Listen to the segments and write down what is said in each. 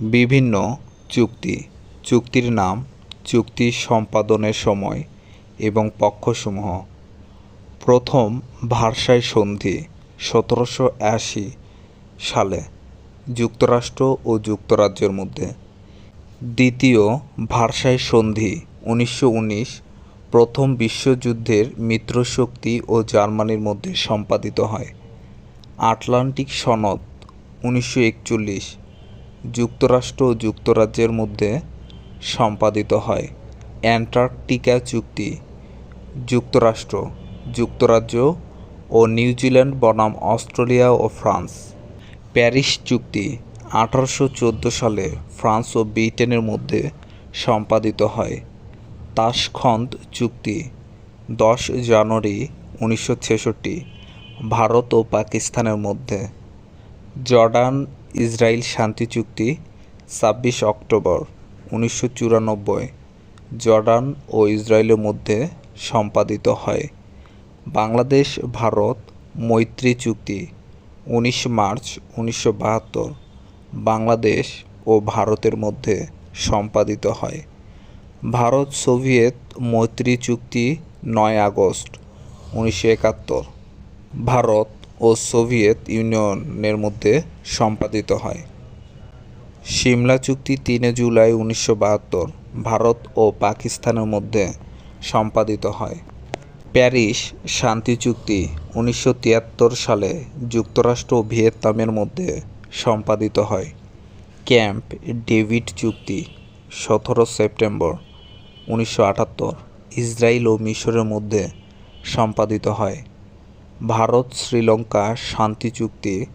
বিভিন্ন চুক্তি। চুক্তির নাম চুক্তি সম্পাদনের সময় এবং পক্ষসমূহ। প্রথম ভার্সাই সন্ধি সতেরোশো আশি সালে যুক্তরাষ্ট্র ও যুক্তরাজ্যের মধ্যে। দ্বিতীয় ভার্সাই সন্ধি উনিশশো উনিশ প্রথম বিশ্বযুদ্ধের মিত্রশক্তি ও জার্মানির মধ্যে সম্পাদিত হয়। আটলান্টিক সনদ উনিশশো একচল্লিশ যুক্তরাষ্ট্র ও যুক্তরাজ্যের মধ্যে সম্পাদিত হয়। অ্যান্টার্কটিকা চুক্তি, যুক্তরাষ্ট্র, যুক্তরাজ্য ও নিউজিল্যান্ড বনাম অস্ট্রেলিয়া ও ফ্রান্স। প্যারিস চুক্তি, আঠারোশো চোদ্দ সালে ফ্রান্স ও ব্রিটেনের মধ্যে সম্পাদিত হয়। তাসখন্দ চুক্তি, দশ জানুয়ারি উনিশশো ছেষট্টি, ভারত ও পাকিস্তানের মধ্যে। জর্ডান ইসরায়েল শান্তি চুক্তি, ছাব্বিশ অক্টোবর, উনিশশো চুরানব্বই, জর্ডান ও ইসরায়েলের মধ্যে সম্পাদিত হয়। বাংলাদেশ, ভারত, মৈত্রী চুক্তি, উনিশ মার্চ, উনিশশো বাহাত্তর, বাংলাদেশ ও ভারতের মধ্যে সম্পাদিত হয়। ভারত, সোভিয়েত মৈত্রী চুক্তি, নয় আগস্ট, উনিশশো একাত্তর। ভারত ও সোভিয়েত ইউনিয়নের মধ্যে সম্পাদিত হয়। সিমলা চুক্তি তিনে জুলাই উনিশশো বাহাত্তর ভারত ও পাকিস্তানের মধ্যে সম্পাদিত হয়। প্যারিস শান্তি চুক্তি উনিশশো তিয়াত্তর সালে যুক্তরাষ্ট্র ও ভিয়েতনামের মধ্যে সম্পাদিত হয়। ক্যাম্প ডেভিড চুক্তি সতেরো সেপ্টেম্বর উনিশশো আটাত্তর ইসরায়েল ও মিশরের মধ্যে সম্পাদিত হয়। ভারত শ্রীলঙ্কা শান্তি চুক্তি,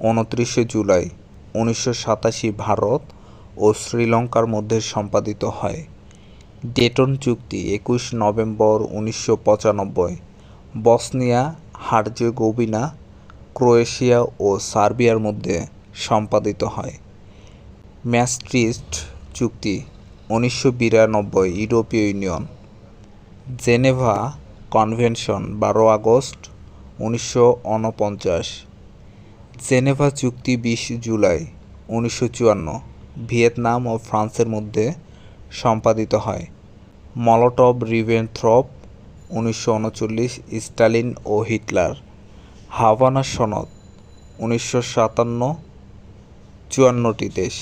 উনত্রিশে জুলাই, উনিশশো সাতাশি ভারত ও শ্রীলঙ্কার মধ্যে সম্পাদিত হয়। ডেটন চুক্তি একুশ নভেম্বর উনিশশো পঁচানব্বই, বসনিয়া, হার্জেগোভিনা, ক্রোয়েশিয়া ও সার্বিয়ার মধ্যে সম্পাদিত হয়। ম্যাস্ট্রিস্ট চুক্তি, উনিশশো বিরানব্বই ইউরোপীয় ইউনিয়ন। জেনেভা কনভেনশন, বারো আগস্ট উনিশশো উনপঞ্চাশ জেনেভা চুক্তি বিশ জুলাই উনিশশো চুয়ান্ন। ভিয়েতনাম ও ফ্রান্সের মধ্যে সম্পাদিত হয়। মলটভ রিভেনথ্রপ, উনিশশো উনচল্লিশ, স্টালিন ও হিটলার। হাভানা সনদ, উনিশশো সাতান্ন, চুয়ান্নটি দেশ।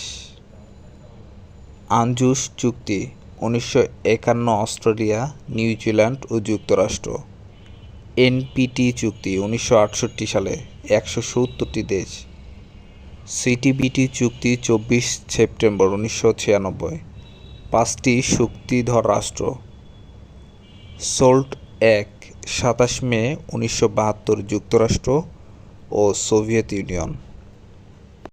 আনজুস চুক্তি, উনিশশো একান্ন, অস্ট্রেলিয়া, নিউজিল্যান্ড ও যুক্তরাষ্ট্র। এনপিটি চুক্তি উনিশশো আটষট্টি সালে একশো সত্তরটি দেশ। সিটিবিটি চুক্তি চব্বিশ সেপ্টেম্বর উনিশশো ছিয়ানব্বই। পাঁচটি শক্তিধর রাষ্ট্র। সোল্ট এক সাতাশ মে উনিশশো বাহাত্তর যুক্তরাষ্ট্র ও সোভিয়েত ইউনিয়ন।